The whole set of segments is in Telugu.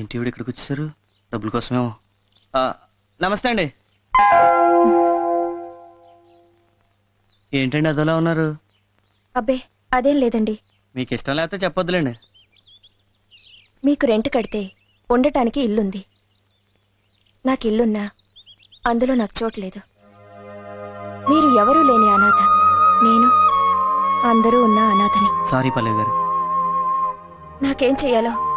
ఏంటి ఈవిడ ఇక్కడికి వచ్చేసారు? డబ్బుల కోసమేమో. ఆ, నమస్తే అండి. ఏంటండి అదోలా ఉన్నారు? అబ్బే అదేం లేదండి. మీకు ఇష్టం లేకపోతే చెప్పొద్దులేండి. మీకు రెంట్ కడితే ఉండటానికి ఇల్లుంది. నాకు ఇల్లున్నా అందులో నాకు చోట్లేదు మీరు ఎవరూ లేని అనాథ. నేను అందరూ ఉన్న అనాథని. సారీ పల్లవి గారు. నాకేం చెయ్యాలో?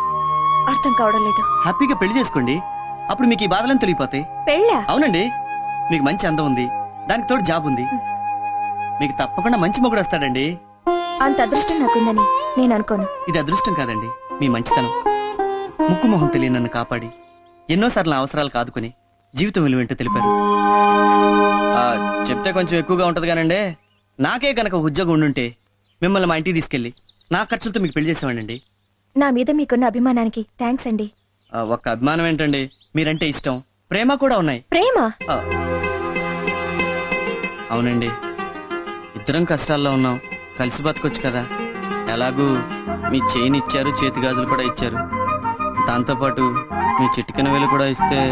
అర్థం కావడం లేదు. హ్యాపీగా పెళ్ళి చేసుకోండి. అప్పుడు మీకు ఈ బాధలను తొలగిపోతాయి. పెళ్ళా? అవునండి. మీకు మంచి అందం ఉంది. దానికి తోడు జాబ్ ఉంది. మీకు తప్పకుండా మంచి మొగుడు వస్తాడండి. అంత అదృష్టం నాకుందని నేను అనుకోను. ఇది అదృష్టం కాదండి. మీ మంచితనం. ముక్కు మొహం తెలియని నన్ను కాపాడి. ఎన్నోసార్లు నా అవసరాలు కాదుకొని జీవితం విలువేంటో తెలిపారు. ఆ, చెప్తే కొంచెం ఎక్కువగా ఉంటది కానండి. నాకే గనక ఉద్యోగం ఉండుంటే మిమ్మల్ని మా ఇంటికి తీసుకెళ్ళి నా ఖర్చులతో మీకు పెళ్ళి చేసేవాడండి నా మీద మీకున్న అభిమానానికి థ్యాంక్స్ అండి. ఆ, ఒక్క అభిమానం ఏంటండి? మీరంటే ఇష్టం. ప్రేమ కూడా ఉన్నాయి. ప్రేమ? ఆ. అవునండి. ఇద్దరం కష్టాల్లో ఉన్నాం. కలిసి బతకొచ్చు కదా. ఎలాగూ మీ చేయిని ఇచ్చారు చేతి గాజులు కూడా ఇచ్చారు. దాంతోపాటు మీ చిటికెన వేలు కూడా ఇస్తే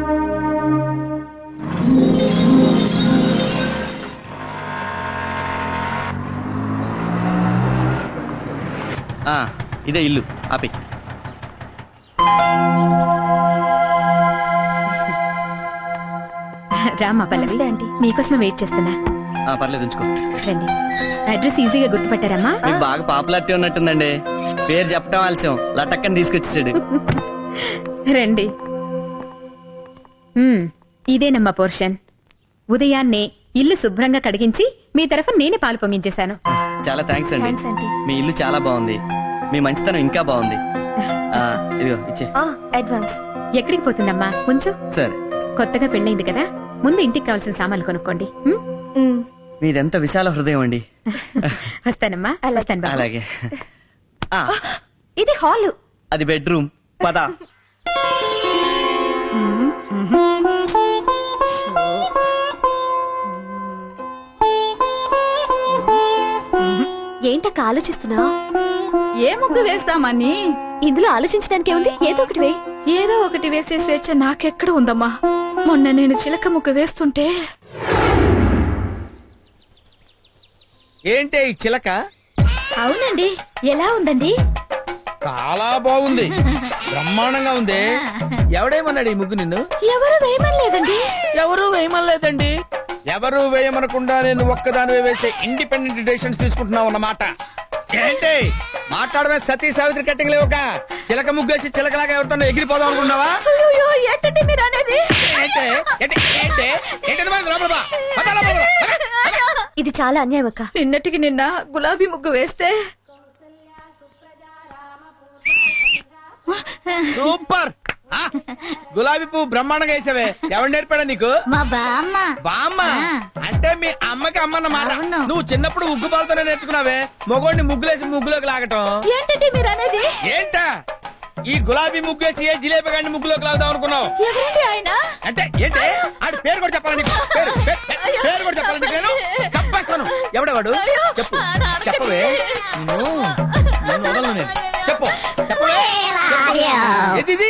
ఇదే ఇల్లు. ఆపి. రామ్మా పల్లవి ఆంటీ. మీకోసమే వెయిట్ చేస్తున్నా. ఆ, పర్లేదు ఉంచుకో. రండి. అడ్రస్ ఈజీగా గుర్తుపట్టారమ్మా. మీకు బాగా పాపులారిటీ ఉన్నట్టుందండి. పేరు చెప్పడం ఆలస్యం. లటక్కని తీసుకొచ్చేసాడు. రండి. ఇదేనమ్మా పోర్షన్. ఉదయాన్నే ఇల్లు శుభ్రంగా కడిగించి మీ తరఫున నేనే పాలు పొంగించేశాను. చాలా థ్యాంక్స్ అండి. థ్యాంక్స్ ఆంటీ మీ ఇల్లు చాలా బాగుంది. మీ మంచితనం ఇంకా బాగుంది. ఆ, ఇదిగో ఇచ్చే. ఆ, అడ్వాన్స్. ఎక్కడికి పోతుందమ్మా? ఉంచు సరే. కొత్తగా పెళ్ళైంది కదా? ముందు ఇంటికి కావాల్సిన సామాన్లు కొనుక్కోండి. ఉమ్, మీదెంత విశాల హృదయం అండి. వస్తానమ్మా. అలాగే. వస్తాను బాబు. అలాగే. ఆ, ఇది హాలు. అది బెడ్రూమ్. పద. ఏంటక్క ఆలోచిస్తున్నావు ఏ ముగ్గు వేస్తామని ఇందులో ఆలోచించడానికి ఉంది? ఏదో ఒకటి వే. ఏదో ఒకటి వేసే స్వేచ్ఛ నాకెక్కడ ఉందమ్మా? మొన్న నేను చిలక ముగ్గు వేస్తుంటే ఏంటే ఈ చిలక? అవునండి. ఎలా ఉందండి? చాలా బాగుంది. బ్రహ్మాండంగా ఉంది. ఎవడేమన్నాడు ఈ ముగ్గు నిన్ను? ఎవరు వేయమనలేదండి? ఎవరు వేయమనలేదండి? ఎవరు వేయమనకుండా నేను ఒక్కదాని వేసే ఇండిపెండెంట్ డెసిషన్స్ తీసుకుంటున్నావు అన్నమాట. ఏంటి? మాట్లాడమే సతీ సావిత్రి కట్టింగ్ లేవుక చిలక ముగ్గేసి చిలకలాగా ఎవరితో ఎగిరిపోదాం అనుకున్నావా. ఇది చాలా అన్యాయం అక్క. నిన్నటికి నిన్న గులాబీ ముగ్గు వేస్తే సూపర్. గులాబీ పువ్వు బ్రహ్మాండంగా వేసావే. ఎవరు నేర్పాడా నీకు? మా బామ్మ. బామ్మ అంటే మీ అమ్మకి అమ్మ అన్నమాట. నువ్వు చిన్నప్పుడు ఉగ్గు పాలతోనే నేర్చుకున్నావే. మగోడిని ముగ్గులేసి ముగ్గులోకి లాగటం. ఏంటండి మీరు అనేది ఏంటా? ఈ గులాబీ ముగ్గేసి ఏ జిలేబీ గాడిని ముగ్గులోకి లాగుదాం అనుకున్నావు? ఎవరండి ఆయన? అంటే ఏంటి? ఆడి పేరు కూడా చెప్పాలి నీకు? పేరు పేరు కూడా చెప్పాలి నీకు నేను? తప్పేస్తాను ఎవడవాడు చెప్పు. చెప్పవే. నిన్ను నిన్ను వదలను నేను. చెప్పు. చెప్పవే. చెప్పు. ఏది ఇది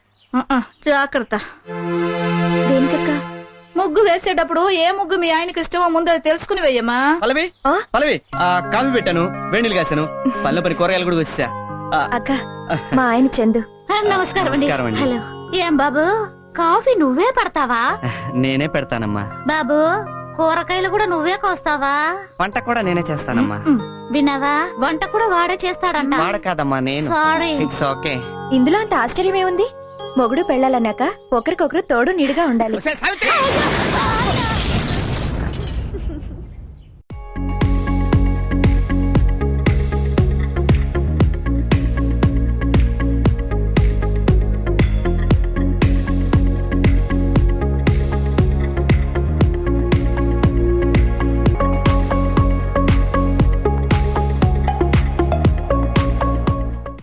జాగ్రత్త. దేనికక్క? ముగ్గు వేసేటప్పుడు ఏ ముగ్గు మీ ఆయనకి ఇష్టమో ముందు అది తెలుసుకుని వెయ్యమ్మా పల్లవి ఆ? పల్లవి ఆ కాఫీ పెట్టాను వేణీలు కాశాను. పల్లె పని కూరగాయలు కూడా వచ్చా. అక్క మా ఆయన చందు. నమస్కారం అండి. నమస్కారం అండి. హలో. ఏం బాబు కాఫీ నువ్వే పడతావా? నేనే పెడతానమ్మా. బాబు కూరగాయలు కూడా నువ్వే కోస్తావా? వంట కూడా నేనే చేస్తానమ్మా. విన్నావా? వంట కూడా వాడే చేస్తాడంట. నేను. సారీ ఇట్స్ ఓకే ఇందులో అంత ఆశ్చర్యం ఏముంది మొగుడు పెళ్ళాలన్నాక ఒకరికొకరు తోడు నిడిగా ఉండాలి.